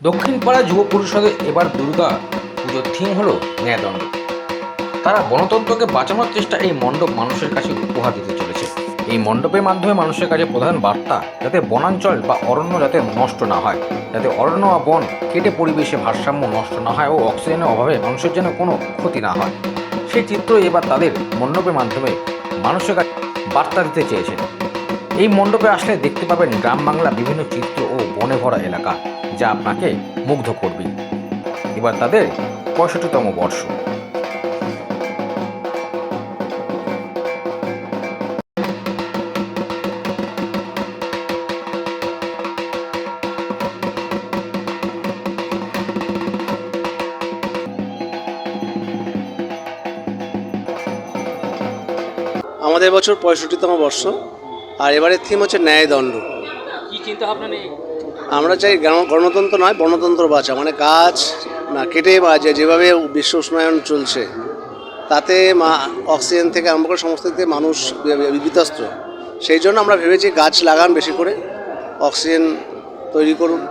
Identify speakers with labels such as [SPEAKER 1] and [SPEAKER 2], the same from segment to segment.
[SPEAKER 1] দক্ষিণপাড়া যুব পরিষদের এবার দুর্গা পুজোর থিম হলো ন্যায়দণ্ড। তারা গণতন্ত্রকে বাঁচানোর চেষ্টা এই মণ্ডপ মানুষের কাছে উপহার দিতে চলেছে। এই মণ্ডপের মাধ্যমে মানুষের কাছে প্রধান বার্তা, যাতে বনাঞ্চল বা অরণ্য যাতে নষ্ট না হয়, যাতে অরণ্য বা বন কেটে পরিবেশে ভারসাম্য নষ্ট না হয় ও অক্সিজেনের অভাবে মানুষের যেন কোনো ক্ষতি না হয়। সেই চিত্র এবার তাদের মণ্ডপের মাধ্যমে মানুষের কাছে বার্তা দিতে চেয়েছেন। এই মণ্ডপে আসলে দেখতে পাবেন গ্রাম বাংলা বিভিন্ন চিত্র ও বনে ভরা এলাকা, যা আপনাকে মুগ্ধ করবে। এবার তাদের পঁয়ষট্টিতম বর্ষ।
[SPEAKER 2] আমাদের বছর পঁয়ষট্টিতম বর্ষ। আর এবারের থিম হচ্ছে ন্যায়দণ্ড।
[SPEAKER 1] কি চিন্তা ভাবনা নেই
[SPEAKER 2] আমরা চাই গণতন্ত্র নয় গণতন্ত্র বাঁচা। মানে গাছ না কেটে বা যে যেভাবে বিশ্ব উষ্ণায়ন চলছে। তাতে মা অক্সিজেন থেকে আরম্ভ করে সমস্ত দিক মানুষ বি- বি- সেই জন্য আমরা ভেবেছি গাছ লাগান বেশি করে অক্সিজেন তৈরি করুন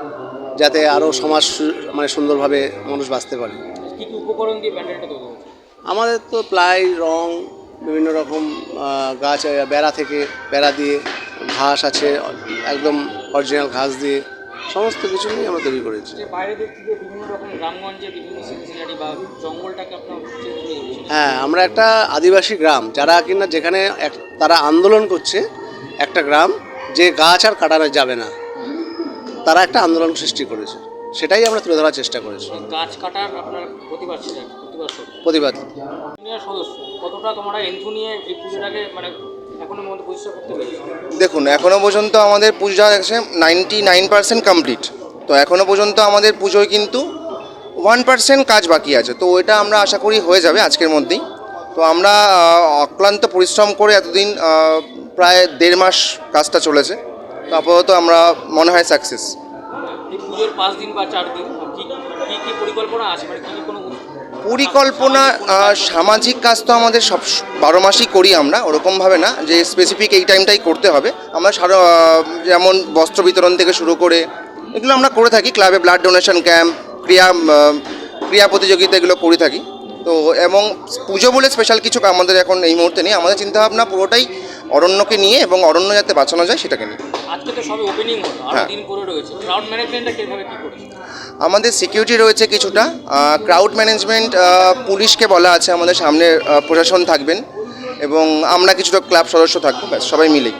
[SPEAKER 2] যাতে আরও সমাজ মানে সুন্দরভাবে মানুষ বাঁচতে পারে। আমাদের তো প্লাই রং বিভিন্ন রকম গাছ বেড়া থেকে বেড়া দিয়ে ঘাস আছে একদম অরিজিনাল ঘাস দিয়ে সমস্ত কিছু নিয়ে আমরা তৈরি করেছি।
[SPEAKER 3] হয়ে
[SPEAKER 2] আমরা একটা আদিবাসী গ্রাম যারা কিনা যেখানে এক তারা আন্দোলন করছে একটা গ্রাম যে গাছ আর কাটানো যাবে না। তারা একটা আন্দোলন সৃষ্টি করেছে। সেটাই আমরা তুলে ধরার চেষ্টা করেছি।
[SPEAKER 3] গাছ কাটার আপনার প্রতিবাদ প্রতিবাদ মানে
[SPEAKER 4] দেখুন এখনও পর্যন্ত আমাদের পূজা আছে নাইনটি নাইন পার্সেন্ট কমপ্লিট। তো এখনও পর্যন্ত আমাদের পুজোয় কিন্তু ওয়ান পার্সেন্ট কাজ বাকি আছে। তো ওইটা আমরা আশা করি হয়ে যাবে আজকের মধ্যেই। তো আমরা অক্লান্ত পরিশ্রম করে এতদিন প্রায় দেড় মাস কাজটা চলেছে। তো আপাতত আমরা মনে হয় সাকসেস।
[SPEAKER 3] পুজোর পাঁচ দিন বা চার দিন পরিকল্পনা মানে
[SPEAKER 4] পরিকল্পনা সামাজিক কাজ তো আমাদের সব বারো মাসই করি আমরা, ওরকমভাবে না, যে স্পেসিফিক এই টাইমটাই করতে হবে। আমরা সারা যেমন বস্ত্র বিতরণ থেকে শুরু করে, এগুলো আমরা করে থাকি ক্লাবে ব্লাড ডোনেশন ক্যাম্প ক্রিয়া ক্রিয়া প্রতিযোগিতা এগুলো করে থাকি। তো এবং পুজো বলে স্পেশাল কিছু আমাদের এখন এই মুহূর্তে নেই, আমাদের চিন্তাভাবনা পুরোটাই অরণ্যকে নিয়ে এবং অরণ্য যাতে বাঁচানো যায় সেটাকে নিয়ে।
[SPEAKER 3] আজকে সবে ওপেনিং হলো আরও
[SPEAKER 4] হ্যাঁ।
[SPEAKER 3] দিন করে রয়েছে। ক্রাউড ম্যানেজমেন্টটা কীভাবে কি করেছে?
[SPEAKER 4] আমাদের সিকিউরিটি রয়েছে কিছুটা। ক্রাউড ম্যানেজমেন্ট পুলিশকে বলা আছে আমাদের সামনে প্রশাসন থাকবেন। এবং আমরা কিছুটা ক্লাব সদস্য থাকব ব্যাস সবাই মিলেই।